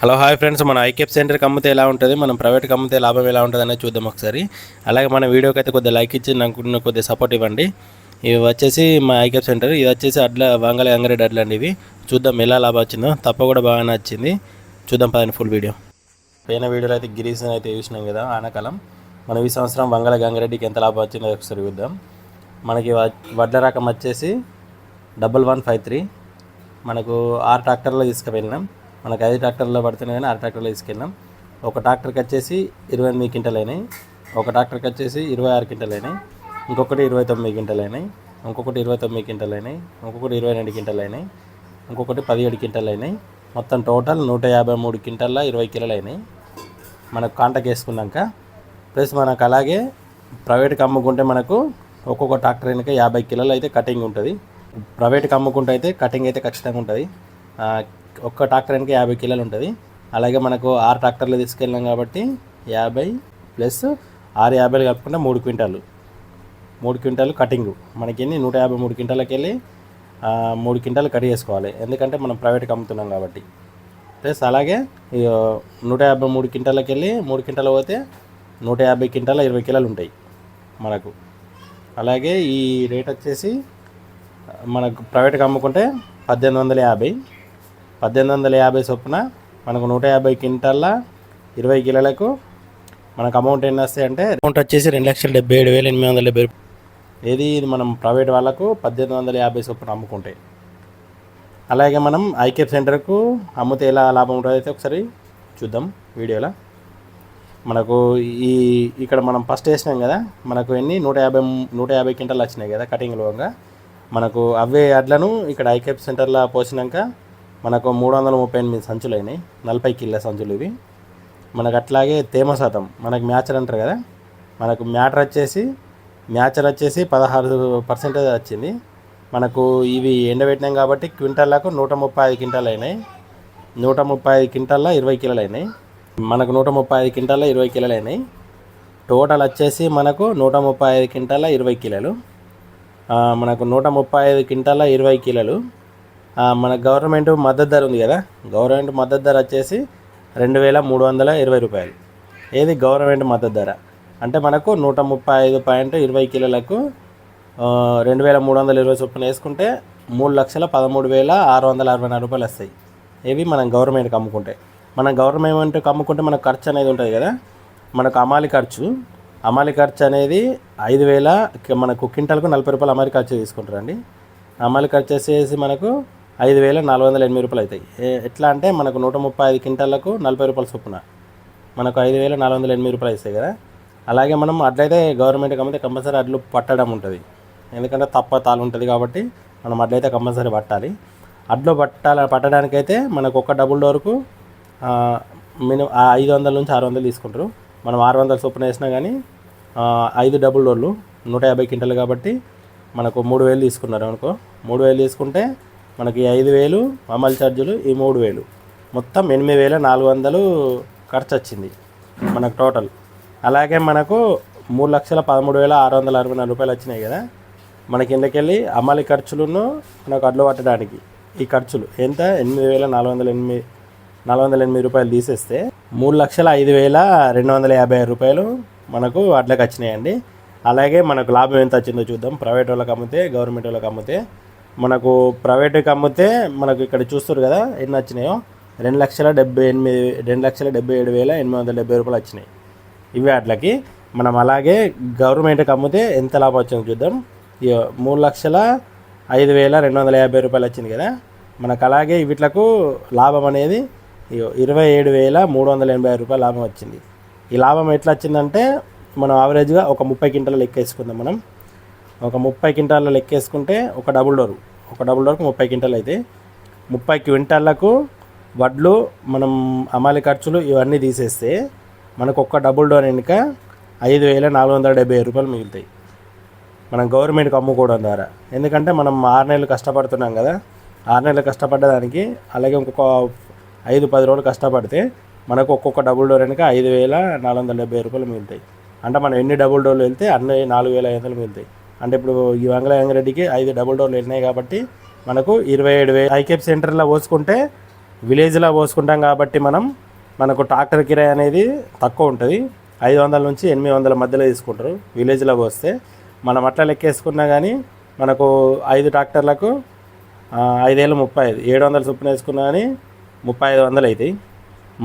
Hello hi friends. మన ఐకెప్ సెంటర్కి అమ్మితే ఎలా ఉంటుంది? మనం ప్రైవేట్కి అమ్మితే లాభం ఎలా ఉంటుంది అనేది చూద్దాం ఒకసారి. అలాగే మన వీడియోకి అయితే కొద్దిగా లైక్ ఇచ్చి నాకు కొద్దిగా సపోర్ట్ ఇవ్వండి. ఇవి వచ్చేసి మా ఐకెప్ సెంటర్. ఇది వచ్చేసి అడ్ల వంగల అంగరెడ్డి అడ్లు అండి ఇవి. చూద్దాం ఎలా లాభం వచ్చిందో. తప్ప కూడా బాగా నచ్చింది. చూద్దాం పదండి ఫుల్ వీడియో పైన వీడియోలో అయితే గిరీస్ అయితే చూసినాం కదా ఆనకాలం. మనం ఈ సంవత్సరం వంగల గంగారెడ్డికి ఎంత లాభం వచ్చిందో ఒకసారి చూద్దాం. మనకి వడ్ల రకం వచ్చేసి డబల్ వన్ ఫైవ్ త్రీ మనకు ఆరు ట్రాక్టర్లో తీసుకువెళ్ళినాం మనకు ఐదు ట్రాక్టర్లో పడుతున్నాయి కానీ ఆరు ట్రాక్టర్లో తీసుకెళ్ళాం ఒక ట్రాక్టర్కి వచ్చేసి ఇరవై ఎనిమిది క్వింటల్ అయినాయి. ఒక ట్రాక్టర్కి వచ్చేసి ఇరవై ఆరు క్వింటల్ అయినాయి. ఇంకొకటి ఇరవై తొమ్మిది క్వింటల్ అయినాయి. ఇంకొకటి ఇరవై తొమ్మిది క్వింటల్ అయినాయి. ఇంకొకటి ఇరవై రెండు క్వింటల్ అయినాయి. ఇంకొకటి పదిహేడు క్వింటల్ అయినాయి. మొత్తం టోటల్ నూట యాభై మూడు క్వింటల్లో ఇరవై కిలోలు అయినాయి. మనకు కాంటాక్ట్ వేసుకున్నాక ప్లస్ మనకు అలాగే ప్రైవేట్కి అమ్ముకుంటే మనకు ఒక్కొక్క ట్రాక్టర్ వెనుక యాభై కిలోలు అయితే కటింగ్ ఉంటుంది. ప్రైవేట్కి అమ్ముకుంటే అయితే కటింగ్ అయితే ఖచ్చితంగా ఉంటుంది. ఒక్క ట్రాక్టర్ వెనుక యాభై కిలోలు ఉంటుంది. అలాగే మనకు ఆరు ట్రాక్టర్లు తీసుకెళ్ళాం కాబట్టి యాభై ప్లస్ ఆరు యాభైలు కలుపుకుంటే మూడు క్వింటాలు. మూడు క్వింటాలు కటింగ్. మనకి ఎన్ని నూట యాభై మూడు క్వింటాలకి వెళ్ళి మూడు క్వింటాలు కట్ చేసుకోవాలి. ఎందుకంటే మనం ప్రైవేట్కి అమ్ముతున్నాం కాబట్టి. ప్లస్ అలాగే నూట యాభై మూడు క్వింటాలకి వెళ్ళి మూడు క్వింటాలు పోతే నూట యాభై క్వింటాల ఇరవై కిలోలు ఉంటాయి మనకు. అలాగే ఈ రేట్ వచ్చేసి మనకు ప్రైవేట్గా అమ్ముకుంటే పద్దెనిమిది వందల యాభై. పద్దెనిమిది వందల యాభై చొప్పున మనకు నూట యాభై క్వింటాల ఇరవై కిలోలకు మనకు అమౌంట్ ఎన్ని వస్తాయి అంటే అమౌంట్ వచ్చేసి రెండు లక్షల డెబ్బై ఏడు వేల ఎనిమిది వందల డెబ్బై ఏది ఇది మనం ప్రైవేట్ వాళ్ళకు పద్దెనిమిది వందల యాభై చొప్పున అమ్ముకుంటే. అలాగే మనం ఐకేప్ సెంటర్కు అమ్మితే ఎలా లాభం ఉంటుందో అయితే ఒకసారి చూద్దాం వీడియోలో. మనకు ఈ ఇక్కడ మనం ఫస్ట్ వేసినాం కదా మనకు ఎన్ని? నూట యాభై నూట యాభై క్వింటాలు వచ్చినాయి కదా కటింగ్ లోగా. మనకు అవే అడ్లను ఇక్కడ ఐకేప్ సెంటర్లో పోసినాక మనకు మూడు వందల ముప్పై ఎనిమిది సంచులు అయినాయి నలభై కిల్ల సంచులు ఇవి. మనకు అట్లాగే తేమ శాతం మనకు మ్యాచర్ అంటారు కదా మనకు మ్యాటర్ వచ్చేసి మ్యాచర్ వచ్చేసి పదహారు పర్సెంటేజ్ వచ్చింది. మనకు ఇవి ఎండబెట్టినాం కాబట్టి క్వింటాల్లకు నూట ముప్పై ఐదు క్వింటాలు అయినాయి నూట ముప్పై ఐదు క్వింటాల్లో ఇరవై కిలోలు అయినాయి మనకు నూట ముప్పై ఐదు క్వింటాల్లో ఇరవై కిలోలు అయినాయి టోటల్ వచ్చేసి మనకు నూట ముప్పై ఐదు క్వింటాల ఇరవై కిలోలు. మనకు నూట ముప్పై ఐదు క్వింటాల ఇరవై కిలోలు. మన గవర్నమెంట్ మద్దతు ధర ఉంది కదా? గవర్నమెంట్ మద్దతు ధర వచ్చేసి రెండు వేల మూడు వందల ఇరవై రూపాయలు. ఏది గవర్నమెంట్ మద్దతు ధర? అంటే మనకు నూట ముప్పై ఐదు పాయింట్ ఇరవై కిలోలకు రెండు వేల మూడు వందల ఇరవై చొప్పున వేసుకుంటే మూడు లక్షల పదమూడు వేల ఆరు వందల అరవై నాలుగు రూపాయలు వస్తాయి. ఇవి మనం గవర్నమెంట్కి అమ్ముకుంటే. మనం గవర్నమెంట్కి అమ్ముకుంటే మనకు ఖర్చు అనేది ఉంటుంది కదా? మనకు అమాలి ఖర్చు. అమాలి ఖర్చు అనేది ఐదు వేల మనకు క్వింటల్కు నలభై రూపాయలు అమాలి ఖర్చు తీసుకుంటారండి. అమాలి ఖర్చు వచ్చేసి మనకు ఐదు వేల నాలుగు వందల ఎనిమిది రూపాయలు అవుతాయి ఎట్లా అంటే మనకు నూట ముప్పై ఐదు క్వింటాలకు నలభై రూపాయల చొప్పున మనకు ఐదు వేల నాలుగు వందల ఎనిమిది రూపాయలు ఇస్తాయి కదా. అలాగే మనం అట్లయితే గవర్నమెంట్కి కమ్మితే కంపల్సరీ అడ్లు పట్టడం ఉంటుంది. ఎందుకంటే తప్ప తాలు ఉంటుంది కాబట్టి మనం అట్లయితే కంపల్సరీ పట్టాలి. అడ్లు పట్టాల పట్టడానికైతే మనకు ఒక డబుల్ డోర్కు మినిమం ఐదు వందల నుంచి ఆరు వందలు తీసుకుంటారు. మనం ఆరు వందల చొప్పున వేసినా కానీ ఐదు డబుల్ డోర్లు నూట యాభై క్వింటలు కాబట్టి మనకు మూడు వేలు తీసుకున్నారు అనుకో. మూడు వేలు తీసుకుంటే మనకి ఐదు వేలు అమలు ఛార్జీలు ఈ మూడు వేలు. మొత్తం ఎనిమిది వేల నాలుగు వందలు ఖర్చు వచ్చింది మనకు టోటల్. అలాగే మనకు మూడు లక్షల పదమూడు వేల ఆరు వందల అరవై నాలుగు రూపాయలు వచ్చినాయి కదా. మనకి కిందకెళ్ళి అమలు ఖర్చులను మనకు అడ్లు పట్టడానికి ఈ ఖర్చులు ఎంత? ఎనిమిది వేల నాలుగు వందల ఎనిమిది నాలుగు వందల ఎనిమిది రూపాయలు తీసేస్తే మూడు లక్షల ఐదు వేల రెండు వందల యాభై ఆరు రూపాయలు మనకు అడ్లకు వచ్చినాయండి. అలాగే మనకు లాభం ఎంత వచ్చిందో చూద్దాం. ప్రైవేట్ వాళ్ళకి అమ్మితే గవర్నమెంట్ వాళ్ళకి అమ్మితే మనకు ప్రైవేట్కి అమ్మితే మనకు ఇక్కడ చూస్తారు కదా ఎన్ని వచ్చినాయో? రెండు లక్షల డెబ్బై ఎనిమిది రెండు లక్షల డెబ్బై ఏడు వేల ఎనిమిది వందల డెబ్బై రూపాయలు వచ్చినాయి. ఇవి వాటికి మనం అలాగే గవర్నమెంట్కి అమ్మితే ఎంత లాభం వచ్చిందో చూద్దాం. ఇగో మూడు లక్షల ఐదు వేల రెండు వందల యాభై రూపాయలు వచ్చింది కదా. మనకు అలాగే వీటిలకు లాభం అనేది ఇగో ఇరవై ఏడు వేల మూడు వందల ఎనభై ఆరు రూపాయలు లాభం వచ్చింది. ఈ లాభం ఎట్లా వచ్చిందంటే మనం ఆవరేజ్గా ఒక ముప్పై క్వింటాలు లెక్కేసుకుందాం మనం. ఒక ముప్పై క్వింటాల్లో లెక్కేసుకుంటే ఒక డబుల్ డోర్. ఒక డబుల్ డోర్కి ముప్పై క్వింటాలు అయితే ముప్పై క్వింటాలకు వడ్లు మనం అమాలి ఖర్చులు ఇవన్నీ తీసేస్తే మనకు ఒక్క డబుల్ డోర్ వెనుక ఐదు వేల నాలుగు వందల డెబ్బై రూపాయలు మిగులుతాయి. మనం గవర్నమెంట్కి అమ్ముకోవడం ద్వారా. ఎందుకంటే మనం ఆరు నెలలు కష్టపడుతున్నాం కదా. ఆరు నెలలు కష్టపడ్డదానికి అలాగే ఇంకొక ఐదు పది రోజులు కష్టపడితే మనకు ఒక్కొక్క డబుల్ డోర్ వెనుక ఐదు వేల నాలుగు వందల డెబ్బై రూపాయలు మిగులుతాయి. అంటే మనం ఎన్ని డబుల్ డోర్లు వెళ్తే అన్ని నాలుగు వేల ఐదు వందలు మిగులుతాయి. అంటే ఇప్పుడు ఈ వంగల వెంగరెడ్డికి ఐదు డబుల్ డోర్లు వెళ్ళినాయి కాబట్టి మనకు ఇరవై ఏడు వేలు. ఐకేప్ సెంటర్లో పోసుకుంటే విలేజ్లో పోసుకుంటాం కాబట్టి మనం మనకు ట్రాక్టర్ కిరాయి అనేది తక్కువ ఉంటుంది. ఐదు వందల నుంచి ఎనిమిది వందల మధ్యలో తీసుకుంటారు విలేజ్లో పోస్తే. మనం అట్లా లెక్కేసుకున్నా కానీ మనకు ఐదు ట్రాక్టర్లకు ఐదేళ్ళు ముప్పై ఐదు ఏడు వందల చొప్పున వేసుకున్నా కానీ ముప్పై ఐదు వందలు అవుతాయి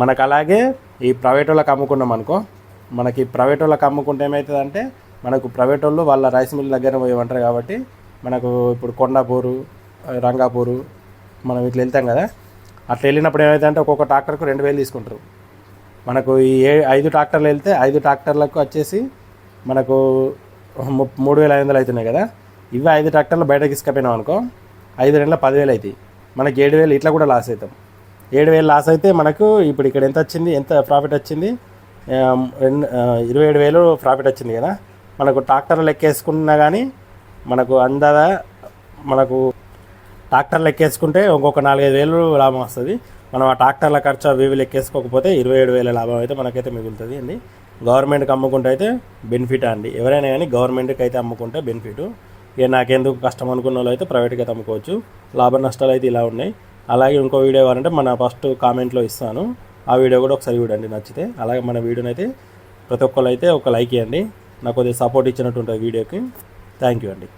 మనకు అలాగే ఈ ప్రైవేట్ వాళ్ళకి అమ్ముకున్నాం అనుకో మనకి ప్రైవేట్ వాళ్ళకి అమ్ముకుంటే ఏమవుతుందంటే మనకు ప్రైవేట్ వాళ్ళు వాళ్ళ రైస్ మిల్ దగ్గర పోయి ఉంటారు కాబట్టి మనకు ఇప్పుడు కొండాపూరు రంగాపూరు మనం ఇట్లా వెళ్తాం కదా. అట్లా వెళ్ళినప్పుడు ఏమైందంటే ఒక్కొక్క ట్రాక్టర్కు రెండు వేలు తీసుకుంటారు. మనకు ఈ ఏ ఐదు ట్రాక్టర్లు వెళ్తే ఐదు ట్రాక్టర్లకు వచ్చేసి మనకు మూడు వేల ఐదు వందలు అవుతున్నాయి కదా. ఇవి ఐదు ట్రాక్టర్లు బయటకి ఇసుకపోయినాం అనుకో ఐదు రెండుల పదివేలు అవుతాయి మనకి ఏడు వేలు ఇట్లా కూడా లాస్ అవుతాం. ఏడు వేలు లాస్ అయితే మనకు ఇప్పుడు ఇక్కడ ఎంత వచ్చింది ఎంత ప్రాఫిట్ వచ్చింది? రెండు ఇరవై ఏడు వేలు ప్రాఫిట్ వచ్చింది కదా. మనకు ట్రాక్టర్ లెక్కేసుకున్నా కానీ మనకు అందాద మనకు ట్రాక్టర్ లెక్కేసుకుంటే ఇంకొక నాలుగైదు వేలు లాభం వస్తుంది. మనం ఆ ట్రాక్టర్ల ఖర్చు అవి ఇవి లెక్కేసుకోకపోతే ఇరవై ఏడు వేల లాభం అయితే మనకైతే మిగులుతుంది అండి. గవర్నమెంట్కి అమ్ముకుంటే అయితే బెనిఫిట్ అండి. ఎవరైనా కానీ గవర్నమెంట్కి అయితే అమ్ముకుంటే బెనిఫిట్. ఇక నాకెందుకు కష్టం అనుకున్న వాళ్ళు అయితే ప్రైవేట్గా అయితే అమ్ముకోవచ్చు. లాభ నష్టాలు అయితే ఇలా ఉన్నాయి. అలాగే ఇంకో వీడియో కావాలంటే మన ఫస్ట్ కామెంట్లో ఇస్తాను. ఆ వీడియో కూడా ఒకసారి చూడండి నచ్చితే. అలాగే మన వీడియోని అయితే ప్రతి ఒక్కరు అయితే ఒక లైక్ ఇవ్వండి నాకు కొద్దిగా సపోర్ట్ ఇచ్చినట్టు ఉంటుంది వీడియోకి. థ్యాంక్ యూ అండి.